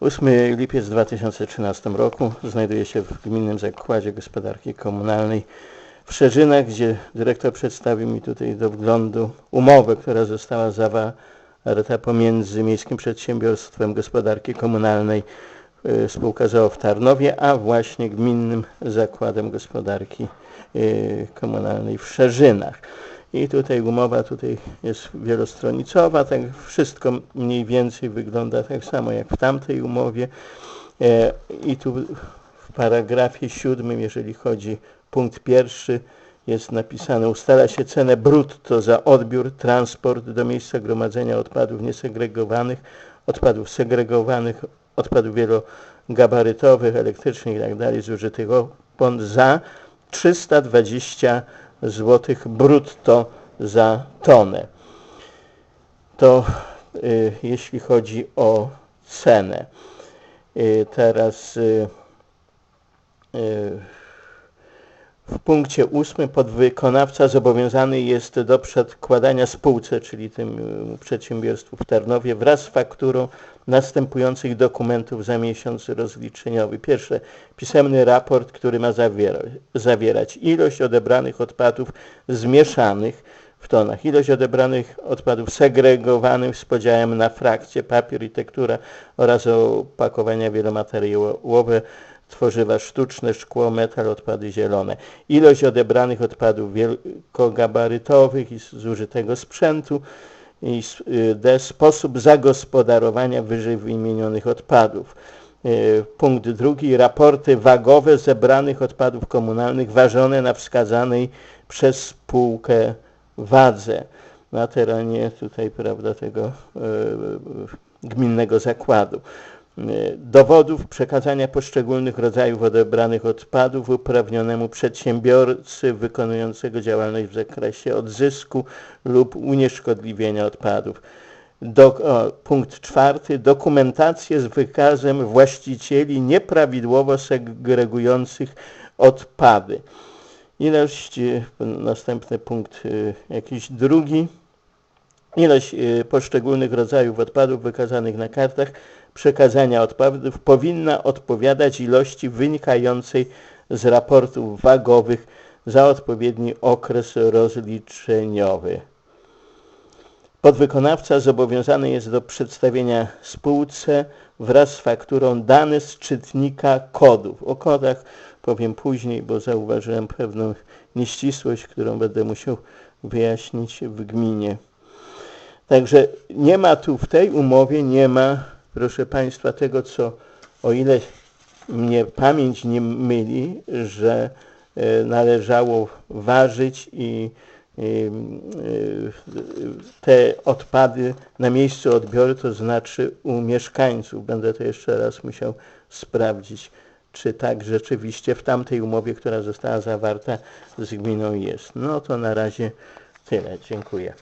8 lipiec 2013 roku znajduje się w Gminnym Zakładzie Gospodarki Komunalnej w Szerzynach, gdzie dyrektor przedstawił mi tutaj do wglądu umowę, która została zawarta pomiędzy Miejskim Przedsiębiorstwem Gospodarki Komunalnej y, spółka ZOO w Tarnowie, a właśnie Gminnym Zakładem Gospodarki y, Komunalnej w Szerzynach. I tutaj umowa tutaj jest wielostronicowa, tak wszystko mniej więcej wygląda tak samo jak w tamtej umowie. E, I tu w paragrafie siódmym, jeżeli chodzi punkt pierwszy, jest napisane ustala się cenę brutto za odbiór, transport do miejsca gromadzenia odpadów niesegregowanych, odpadów segregowanych, odpadów wielogabarytowych, elektrycznych itd. zużytych opon za 320 zł brutto za tonę. To y, jeśli chodzi o cenę. Y, teraz y, y, w punkcie ósmym podwykonawca zobowiązany jest do przedkładania spółce, czyli tym y, przedsiębiorstwu w Tarnowie, wraz z fakturą następujących dokumentów za miesiąc rozliczeniowy. Pierwsze, pisemny raport, który ma zawierać, zawierać ilość odebranych odpadów zmieszanych w tonach, ilość odebranych odpadów segregowanych z podziałem na frakcje, papier i tektura oraz opakowania wielomateriałowe, tworzywa sztuczne, szkło, metal, odpady zielone. Ilość odebranych odpadów wielkogabarytowych i zużytego sprzętu i y, D. Sposób zagospodarowania wyżej wymienionych odpadów. Y, punkt drugi. Raporty wagowe zebranych odpadów komunalnych ważone na wskazanej przez spółkę wadze na terenie tutaj, prawda, tego y, gminnego zakładu. Dowodów przekazania poszczególnych rodzajów odebranych odpadów uprawnionemu przedsiębiorcy wykonującego działalność w zakresie odzysku lub unieszkodliwienia odpadów. Do, o, punkt czwarty. Dokumentację z wykazem właścicieli nieprawidłowo segregujących odpady. Ilość, następny punkt jakiś drugi. Ilość poszczególnych rodzajów odpadów wykazanych na kartach przekazania odpadów powinna odpowiadać ilości wynikającej z raportów wagowych za odpowiedni okres rozliczeniowy. Podwykonawca zobowiązany jest do przedstawienia spółce wraz z fakturą dane z czytnika kodów. O kodach powiem później, bo zauważyłem pewną nieścisłość, którą będę musiał wyjaśnić w gminie. Także nie ma tu w tej umowie, nie ma proszę Państwa, tego, co o ile mnie pamięć nie myli, że e, należało ważyć i te odpady na miejscu odbioru, to znaczy u mieszkańców. Będę to jeszcze raz musiał sprawdzić, czy tak rzeczywiście w tamtej umowie, która została zawarta z gminą jest. No to na razie tyle. Dziękuję.